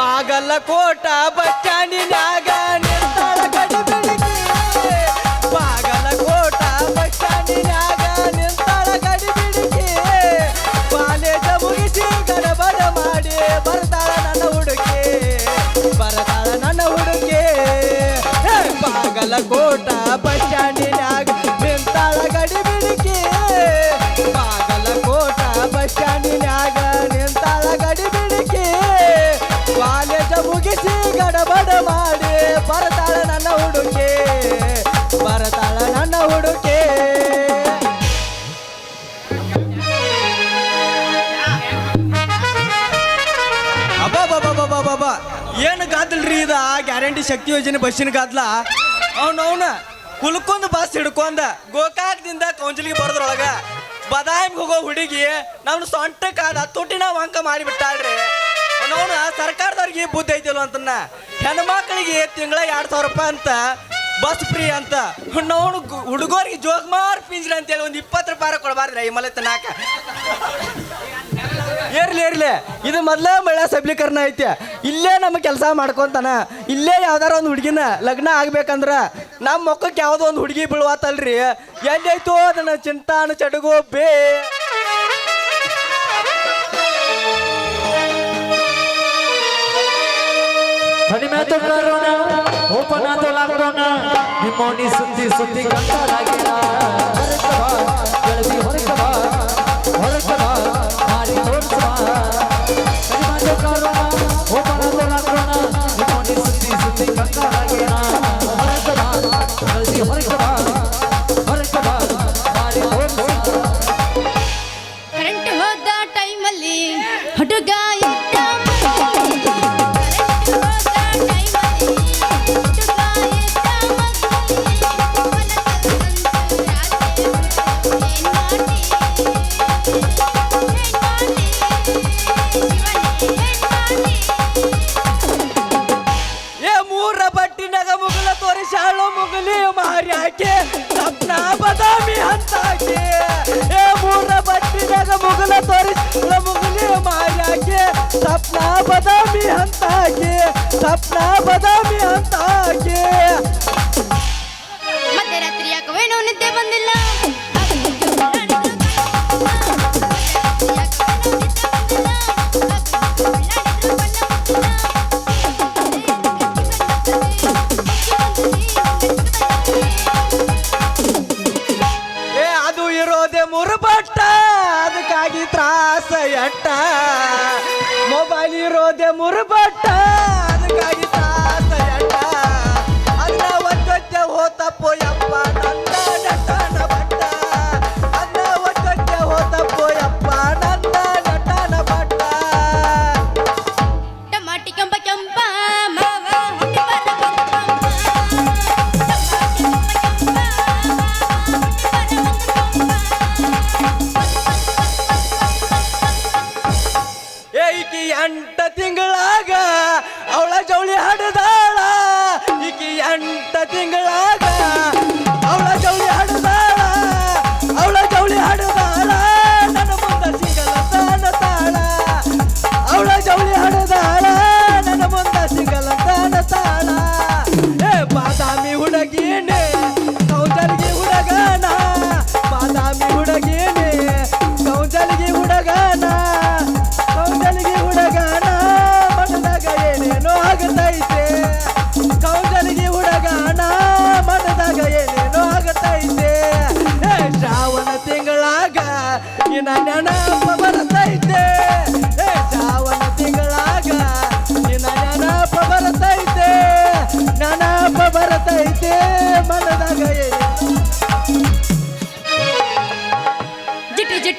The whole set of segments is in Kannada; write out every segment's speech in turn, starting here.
ಬಾಗಲಕೋಟ ಬಚ್ಚಾನಿನ ಇದ ಗ್ಯಾರಂಟಿ ಶಕ್ತಿ ಯೋಜನೆ ಬಸ್ಸಿನ ಗದ್ಲ ಅವ್ನವ್ನ ಕುಲ್ಕೊಂದ್ ಬಸ್ ಹಿಡ್ಕೊಂಡ ಗೋಕಾಕ್ದಿಂದ ಕೌಂಜಲಿಗೆ ಬರೋದ್ರೊಳಗ ಬದಾಮಿಗೆ ಹೋಗೋ ಹುಡುಗಿ ನಮ್ನ ಸೊಂಟಕ್ಕಾದ ತುಟಿನ ವಂಕ ಮಾಡಿಬಿಟ್ಟಾಳ್ರಿ. ಅವನು ಸರ್ಕಾರದವ್ರಿಗೆ ಬುದ್ಧಿ ಐತಿಲ್ಲ ಅಂತನ್ನ. ಹೆಣ್ಮಕ್ಳಿಗೆ ತಿಂಗಳ ಎರಡು ಸಾವಿರ ರೂಪಾಯಿ ಅಂತ, ಬಸ್ ಫ್ರೀ ಅಂತ. ನೋಡು ಹುಡುಗರಿಗೆ ಜೋಗ್ಮಾರ್ ಪಿಂಜ್ರ ಅಂತೇಳಿ ಒಂದು ಇಪ್ಪತ್ತು ರೂಪಾಯಿ ಕೊಡಬಾರ್ದ್ರಿ ಈ ಮಲೆ ತನಾಕ. ಇರ್ಲಿ ಇರ್ಲಿ ಇದು ಮೊದಲೇ ಮಹಿಳಾ ಸಬಲೀಕರಣ ಐತೆ. ಇಲ್ಲೇ ನಮ್ಮ ಕೆಲಸ ಮಾಡ್ಕೊಂತಾನ. ಇಲ್ಲೇ ಯಾವ್ದಾರ ಒಂದು ಹುಡುಗಿನ ಲಗ್ನ ಆಗ್ಬೇಕಂದ್ರ ನಮ್ಮ ಮೊಕ್ಕಕ್ಕೆ ಯಾವ್ದೋ ಒಂದು ಹುಡುಗಿ ಬೀಳುವತ್ತಲ್ರಿ ಎಲ್ಲೈತು ಅದನ್ನ ಚಿಂತಾನ ಚಡುಗು ಬೇ ಸುತ್ತಿ ಸುತ್ತಿ ಕರೋಣ ಹೊರಗೆ ಹೊರಗೆ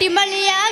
ಮೆಟ್ಟಿ ಮಲಿಯಾಗ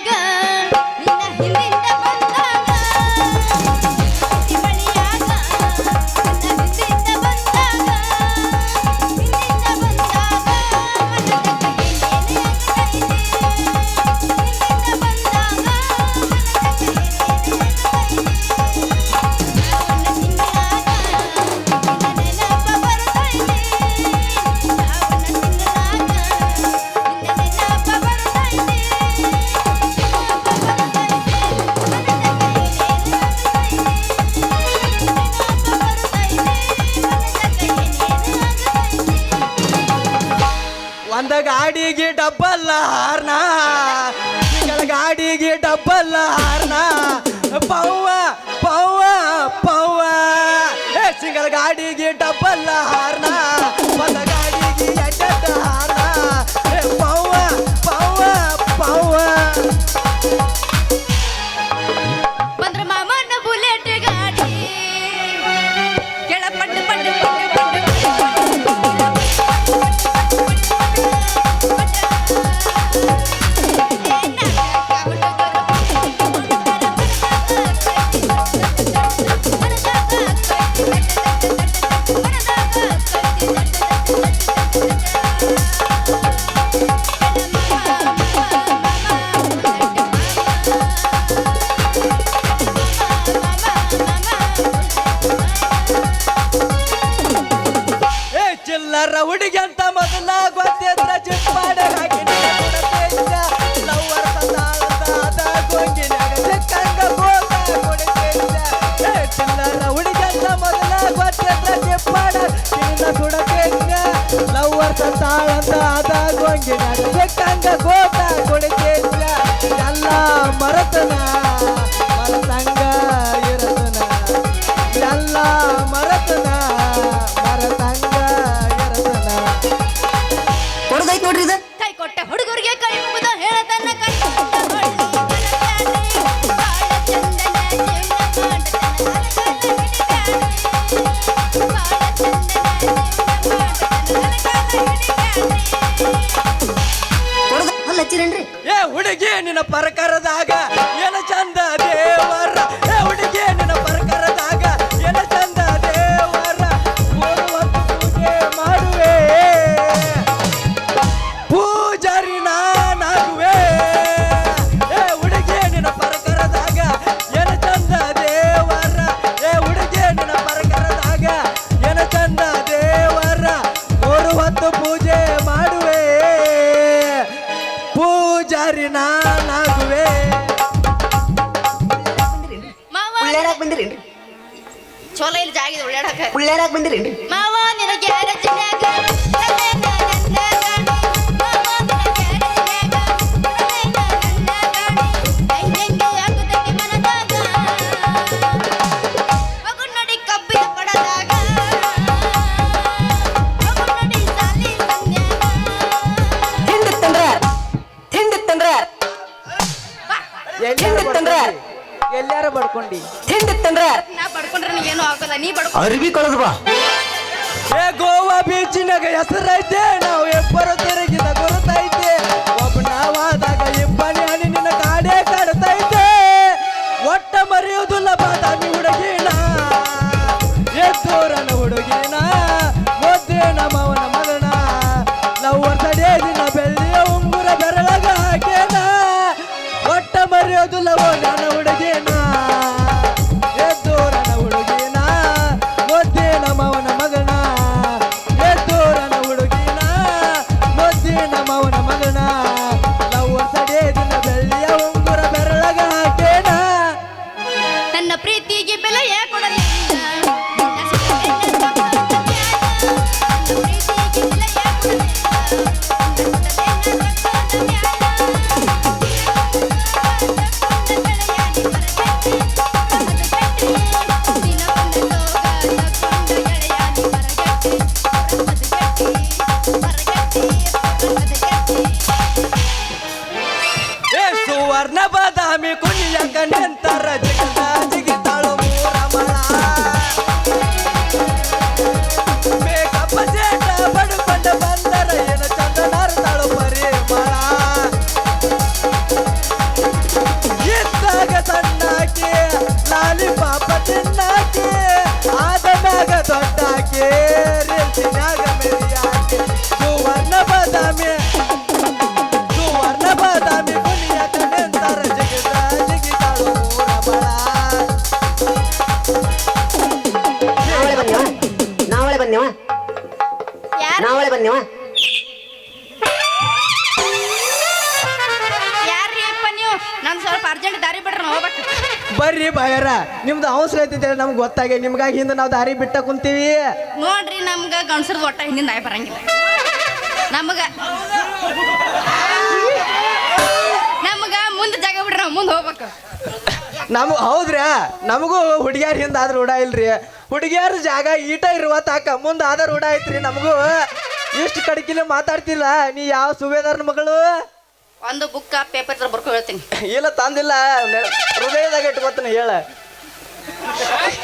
ಕೋಟ ಕೊಡುಗೆ ಇಲ್ಲ. ಮರತನ. ಪರಕರದಾಗ ಜಾಗಿದೆ ಉಳ್ಳಾಡಕ ಉಳ್ಳಾಡಕ್ ಬಂದಿರೇನ್ರಿ? ಮಾವ ನಿನಗೆ ರಚನೆ ಅರ್ವಿ ನಾ ಬಡ್ಕೊಂಡ್ರೆ ನೀ ಬಾ. ಏ ಗೋವಾ ಬೀಚಿನಾಗ ಹೆಸರೈತೆ ನಾವು ಎಬ್ಬರ ತಿರುಗಿದ ಸ್ವಾಮಿ ಕುಣಿಯಕ ನಿಂತಾರ ಜಿಗಿದ ಜಿಗಿತಾಳು ಮೂರಮಣ ಬೇಕಪ್ಪ ಸೇಟ ಬಡುಕೊಂಡ ಬಂದರ ಏನ ಚಂದ ನಾರ್ತಾಳು ಪರಿಮಳ ಇದ್ದಾಗ ಸಣ್ಣಾಕಿ ಲಾಲಿ ಪಾಪ ತಿನ್ನಾಕಿ, ಆದ ಮ್ಯಾಗ ದೊಡ್ಡಾಕೇರಿ ನೀವು? ಸ್ವಲ್ಪ ಅರ್ಜೆಂಟ್ ದಾರಿ ಬಿಡ್ರಿ ಬರ್ರಿ ಬಾಯರ ನಿಮ್ದು ಅವಸರ ಐತಿ ನಮ್ಗೆ ಗೊತ್ತಾಗ ನಿಮ್ಗಾಗಿ ಹಿಂದೆ ನಾವು ದಾರಿ ಬಿಟ್ಟ ಕುಂತೀವಿ. ನೋಡ್ರಿ ನಮ್ಗೆ ಗಂಡಸ್ರದ ಒಟ್ಟ ಹಿಂದಿನ ದಾರಿ ಬರಂಗಿಲ್ಲ. ನಮಗ ನಮಗ ಮುಂದೆ ಜಾಗ ಬಿಡ್ರಿ ನಾವು ಮುಂದೆ ಹೋಗ್ಬೇಕು. ನಮ್ ಹೌದ್ರಾ ನಮಗೂ ಹುಡುಗಿಯರ್ ಹಿಂದ ಉಡ ರೂಢ ಇಲ್ರಿ. ಹುಡುಗಿಯರ್ ಜಾಗ ಈಟ ಇರುವ ತಾಕ ಮುಂದೆ ಆದ್ರೂ ರೂಢ ಐತ್ರಿ ನಮಗೂ. ಇಷ್ಟು ಕಡಿಕಿಲ್ಲ ಮಾತಾಡ್ತಿಲ್ಲ. ನೀ ಯಾವ ಸುಬೇದಾರನ ಮಗಳು? ಒಂದು ಬುಕ್ಕ ಪೇಪರ್ ಬರ್ಕೊ ಹೇಳ್ತೀನಿ. ಇಲ್ಲ ತಂದಿಲ್ಲ. ನೆ- ಹೃದಯದಾಗ ಇಟ್ಕೊತೀನಿ ಹೇಳ.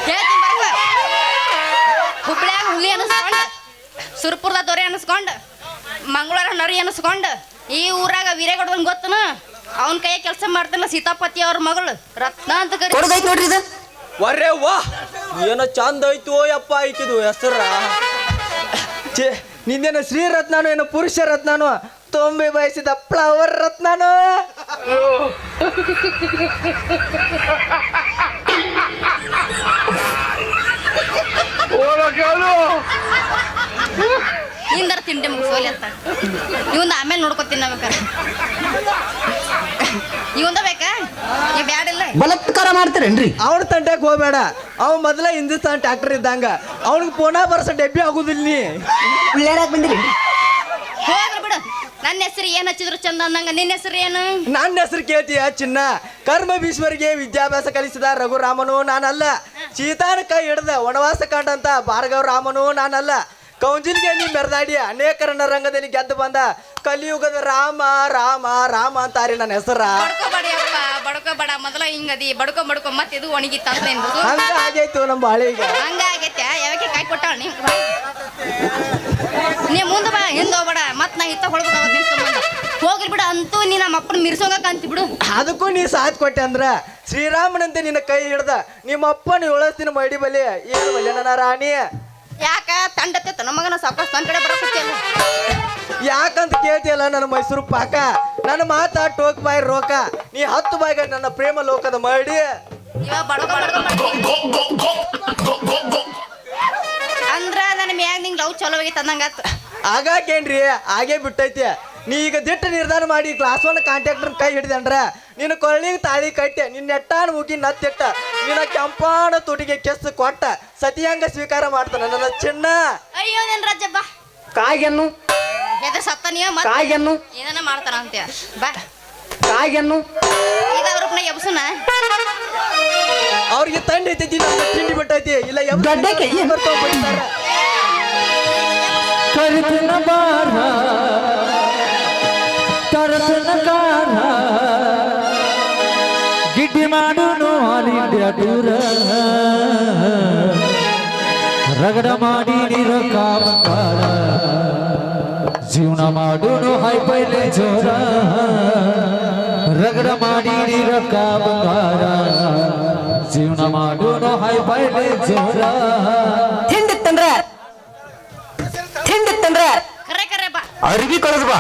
ಹೇಳ್ತೀನಿ ಬರ್ಕೊ ಹುಬ್ಳ್ಯಾಗ ಹುಲಿ ಅನಿಸ್ಕೊಂಡು ಸುರ್ಪುರದ ದೊರೆ ಅನಿಸ್ಕೊಂಡು ಮಂಗಳೂರ ನರಿ ಅನಿಸ್ಕೊಂಡು ಈ ಊರಾಗ ವೀರೇಗೌಡನ್ ಗೊತ್ತನ? ಅವನ ಕೈ ಕೆಲಸ ಮಾಡ್ತಾನ ಸೀತಾಪತಿ ಅವ್ರ ಮಗಳು. ರತ್ನ ಅಂತ ಕರಿ ಕೊಡದೈತಿ ನೋಡ್ರಿ ಇದು. ವರ್ರೆ ವಾ! ಏನೋ ಚಂದ ಐತು ಯಪ್ಪ ಐತಿದು ಹೆಸರ. ಛೇ ನಿಂದೇನು ಶ್ರೀರತ್ನನು ಏನು ಪುರುಷ ರತ್ನನು ತೊಂಬೆ ಬಯಸಿದ ಫ್ಲವರ್ ರತ್ನನು? ಹಿಂದರ ತಿಂಡಿ ಮುಗಿಸೋಲಿ ಅಂತ. ಇವಂದ ಆಮೇಲೆ ನೋಡ್ಕೊತೀನಿ ಬೇಕಾರೆ. ಇವಂದ ಬೇಕಾ? ಬಲಾತ್ಕಾರ ಮಾಡ್ತೀರೇನ್ರಿ? ಅವ್ನ ತಂಟಕ್ ಹೋಗ್ಬೇಡ. ಅವ ಮೊದಲ ಹಿಂದೂಸ್ತಾನ್ ಟ್ರ್ಯಾಕ್ಟರ್ ಇದ್ದಂಗ. ಅವ್ನಿಗೆ ಪುನಃ ಬರ್ಸ ಡೆಬ್ಬಿ ಆಗುದಿಲ್ಲ ನೀ. ಬಂದಿರಿ. ಹೋಗ್ರಿ ಬಿಡು. ನನ್ನ ಹೆಸರು ಏನು ಹಚ್ಚಿದ್ರು ಚಂದ ಅಂದಂಗ ನಿನ್ನ ಹೆಸರು ಏನು? ನನ್ನ ಹೆಸರು ಕೇಳ್ತೀಯ ಚಿನ್ನ. ಕರ್ಮ ಭೀಶ್ವರಿಗೆ ವಿದ್ಯಾಭ್ಯಾಸ ಕಲಿಸಿದ ರಘುರಾಮನು ನಾನಲ್ಲ. ಸೀತಾನ ಕೈ ಹಿಡ್ದ ವನವಾಸ ಕಂಡಂತ ಭಾರ್ಗವ ರಾಮನು ನಾನಲ್ಲ. ಕೌಂಜಿಲ್ಗೆ ನೀ ಮೆರೆದಾಡಿ ಅನೇಕರನ್ನ ರಂಗದಲ್ಲಿ ಗೆದ್ದು ಬಂದ ಕಲಿಯುಗದ ರಾಮ ರಾಮ ರಾಮ ಅಂತಾರೆ ನನ್ನ ಹೆಸರ. ಬಡ ಅಪ್ಪ ಬಡ್ಕೋಬೇಡ. ಮೊದಲ ಹಿಂಗದಿ ಬಡ್ಕೊ ಬಡ್ಕೊ ಮತ್ತೆ ಇದು ಒಣಗಿತ್ತ ಅಂತ ನಿಂದು ಹಂಗ ಆಗೈತು ನಮ್ಮ ಬಾಳಿಗೆ ಹಂಗ ಆಗೈತೆ ಯಾವಕ್ಕೆ ಕಾಯಿ ಕೊಟ್ಟಾಳ ನೀ? ನೀ ಮುಂದೆ ಬಾ ಹಿಂದೆ ಹೋಗ್ಬೇಡ. ಮತ್ತೆ ನಾ ಇತ್ತ ಹೊಳ್ಬೇಕು ಅವತ್ತು ನಿನ್ ಸಂಬಂಧ. ಹೋಗ್ರಿ ಬಿಡು ಅಂತೂ ನೀ ನಮ್ಮ ಅಪ್ಪನ ಮಿರ್ಸೋಂಗ ಕಾಂತಿ ಬಿಡು. ಅದಕ್ಕೂ ನೀ ಸಾಥ್ ಕೊಟ್ಟೆ ಅಂದ್ರ ಶ್ರೀರಾಮನಂತೆ ನಿನ್ನ ಕೈ ಹಿಡ್ದ ನಿಮ್ಮ ಅಪ್ಪನ ಏಳಸ್ತಿನ ಮಡಿ ಬಲಿ ಏನು ಬಲ್ಯ ನನ್ನ ರಾಣಿ. ಯಾಕ ತಂಡತ್ತೆ ನಮ್ಮ ಮಗನ ಸಾಕಷ್ಟು ನನ್ನ ಕಡೆ ಯಾಕಂತ ಕೇಳ್ತಿಯಲ್ಲ ನನ್ನ ಮೈಸೂರು ಪಾಕ? ನನ್ನ ಮಾತಾ ಟೋಕ್ ಬಾಯ್ ರೋಕ? ನೀ ಹತ್ತು ಬಾಯ್ಗ ನನ್ನ ಪ್ರೇಮ ಲೋಕದ ಮಾಡಿ. ಇವ ಬಡ್ಕೊ ಬಡ್ಕೊ ಮಾಡಿ ಅಂದ್ರ ನನ್ನ ಮ್ಯಾಗ ನಿಂಗೆ ಲವ್ ಚಲೋ ಆಗೈತೆ ಅಂದಂಗಾತು ಆಗಾಕೇನ್ರಿ? ಹಾಗೆ ಬಿಟ್ಟೈತಿ. ನೀ ಈಗ ದಿಟ್ಟ ನಿರ್ಧಾರ ಮಾಡಿ ಕ್ಲಾಸ್ ಒನ್ ಕಾಂಟ್ಯಾಕ್ಟರ್ ಕೈ ಹಿಡಿದಂಡ್ರ ನಿನ್ನ ಕೊರಳಿಗೆ ತಾಳಿ ಕಟ್ಟೆ ನಿನ್ನ ಹೋಗಿ ನತ್ತಿಟ್ಟ ನಿನ್ನ ಕೆಂಪಾಣ ತುಟಿಗೆ ಕೆಸ್ ಕೊಟ್ಟ ಸತಿಯಂಗ ಸ್ವೀಕಾರ ಮಾಡ್ತಾನ ನನ್ನ ಚಿನ್ನ. ಅಯ್ಯೋ ನನ್ ರಾಜಪ್ಪ ಕಾಯಿಗೆನ್ನು ಎದ್ರ ಸತ್ತ ನೀವ ಮತ್ತೆ ಕಾಯಿಗೆನ್ನು ಏನನ್ನ ಮಾಡ್ತಾರ ಅಂತೀಯ ಬಾ. ಕಾಯ್ಗೆನ್ನು ಈಗ ರೂಪನ ಎಬ್ಸುನ? ಅವ್ರಿಗೆ ತಂಡ ಐತೈತಿ ನಮ್ಗೆ ತಿಂಡಿ ಬಿಟ್ಟೈತಿ. ಇಲ್ಲ ಎಬ್ ಗಡ್ಡೆಗೆ ಏನ್? ಬರ್ತಾವ್ ಬಡಿತಾರ. ಕರಿತನ ಬಾರ ತರತನ ಕಾರ ಗಿಡ್ಡಿ ಮಾಡುನು ಆಲ್ ಇಂಡಿಯಾ ಟೂರ ರಗಡ ಮಾಡಿ ನೀರ ಕಾಮಕಾರ ಜೀವನ ಮಾಡುನು ಹೈ ಪೈಲೆ ಜೋರ. ರಗಡ ಮಾಡಿ ನೀರ ಕಾಮಕಾರ ಜೀವನ ಮಾಡುನು ಹೈ ಪೈಲೆ ಜೋರ. ಕರೆ ಬಾ. ಅರ್ಬಿ ಕಳದ್ ಬಾ.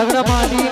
ರಗಡ ಮಾಡಿ